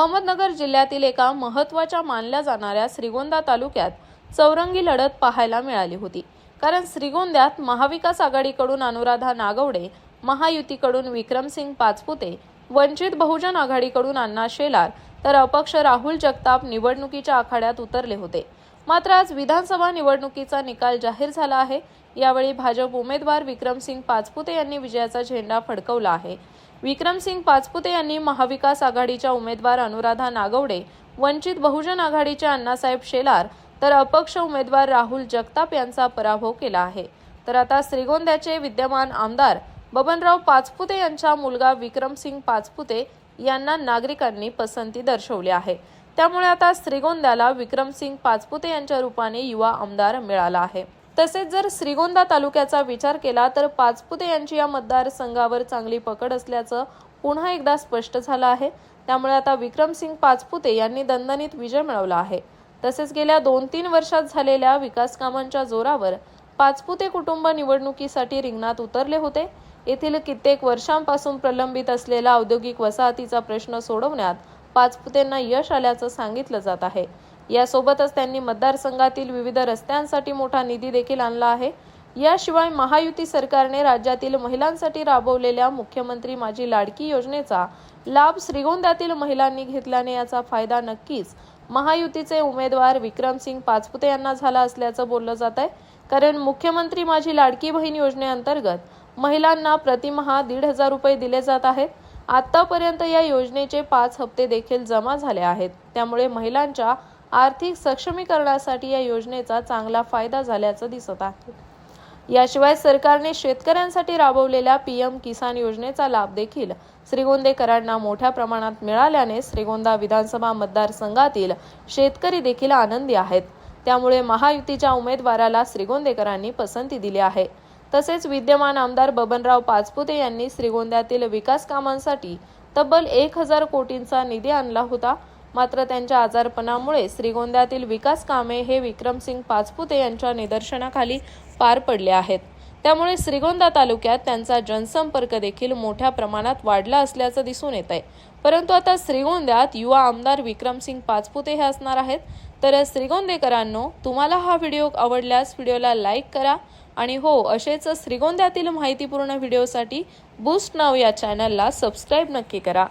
अहमदनगर जिल्ह्यातील एका महत्त्वाच्या मानल्या जाणाऱ्या श्रीगोंदा तालुक्यात चौरंगी लढत पाहायला मिळाली होती. कारण श्रीगोंद्यात महाविकास आघाडीकडून अनुराधा नागवडे महायुतीकडून विक्रमसिंग पाचपुते वंचित बहुजन आघाडीकडून अण्णा शेलार तर अपक्ष राहुल जगताप निवडणुकीच्या आखाड्यात उतरले होते. मात्र आज विधानसभा निवडणुकीचा निकाल जाहीर झाला आहे. यावेळी भाजप उमेदवार विक्रमसिंग पाचपुते यांनी विजयाचा झेंडा फडकवला आहे. विक्रमसिंग पाचपुते यांनी महाविकास आघाडीच्या उमेदवार अनुराधा नागवडे वंचित बहुजन आघाडीचे अण्णासाहेब शेलार तर अपक्ष उमेदवार राहुल जगताप यांचा पराभव केला आहे. तर आता श्रीगोंद्याचे विद्यमान आमदार बबनराव पाचपुते यांचा मुलगा विक्रमसिंग पाचपुते यांना नागरिकांनी पसंती दर्शवली आहे. त्यामुळे आता श्रीगोंद्याला विक्रमसिंग पाचपुते यांच्या रूपाने युवा आमदार मिळाला आहे. तसेच जर श्रीगोंदा तालुक्याचा विचार केला तर पाचपुते यांची या मतदारसंघावर चांगली पकड असल्याचं पुन्हा एकदा स्पष्ट झालं आहे. त्यामुळे आता विक्रमसिंग पाचपुते यांनी दणदणीत विजय मिळवला आहे. तसेच गेल्या दोन तीन वर्षात झालेल्या विकास कामांच्या जोरावर पाचपुते कुटुंब निवडणुकीसाठी रिंगणात उतरले होते. येथील कित्येक वर्षांपासून प्रलंबित असलेला औद्योगिक वसाहतीचा प्रश्न सोडवण्यात पाचपुतेंना यश आल्याचं सांगितलं जात आहे. यासोबतच त्यांनी मतदारसंघातील विविध रस्त्यांसाठी मोठा निधी देखील आणला आहे. याशिवाय महायुती सरकारने राज्यातील महिलांसाठी राबवलेल्या मुख्यमंत्री माझी लाडकी योजनेचा लाभ श्रीगोंद्यातील महिलांनी घेतल्याने याचा फायदा नक्कीच महायुतीचे उमेदवार विक्रमसिंग पाचपुते यांना झाला असल्याचं बोललं जात आहे. कारण मुख्यमंत्री माझी लाडकी बहीण योजनेअंतर्गत महिलांना प्रतिमहा दीड हजार रुपये दिले जात आहेत. आतापर्यंत या योजनेचे पाच हप्ते देखील जमा झाले आहेत. त्यामुळे महिलांच्या आर्थिक सक्षमीकरणासाठी या योजनेचा चांगला फायदा झाल्याचं दिसत आहे. याशिवाय सरकारने शेतकऱ्यांसाठी राबवलेल्या पीएम किसान योजनेचा लाभ देखील श्रीगोंदेकरांना मोठ्या प्रमाणात मिळाल्याने श्रीगोंदा विधानसभा मतदारसंघातील शेतकरी देखील आनंदी आहेत. त्यामुळे महायुतीच्या उमेदवाराला श्रीगोंदेकरांनी पसंती दिली आहे. तसेच विद्यमान आमदार बबनराव पाचपुते यांनी श्रीगोंद्यातील विकास कामांसाठी तब्बल एक हजार कोटींचा निधी आणला होता. मात्र त्यांच्या आजारपणामुळे श्रीगोंद्यातील विकास कामे हे विक्रमसिंग पाचपुते यांच्या निदर्शनाखाली पार पडले आहेत. त्यामुळे श्रीगोंदा तालुक्यात त्यांचा जनसंपर्क देखील मोठ्या प्रमाणात वाढला असल्याचं दिसून येत आहे परंतु आता श्रीगोंद्यात युवा आमदार विक्रमसिंग पाचपुते हे असणार आहेत. तर श्रीगोंदेकरांनो तुम्हाला हा व्हिडिओ आवडल्यास व्हिडिओला लाईक करा आणि हो असेच श्रीगोंद्यातील माहितीपूर्ण व्हिडिओसाठी बूस्ट नाव या चॅनलला सबस्क्राईब नक्की करा.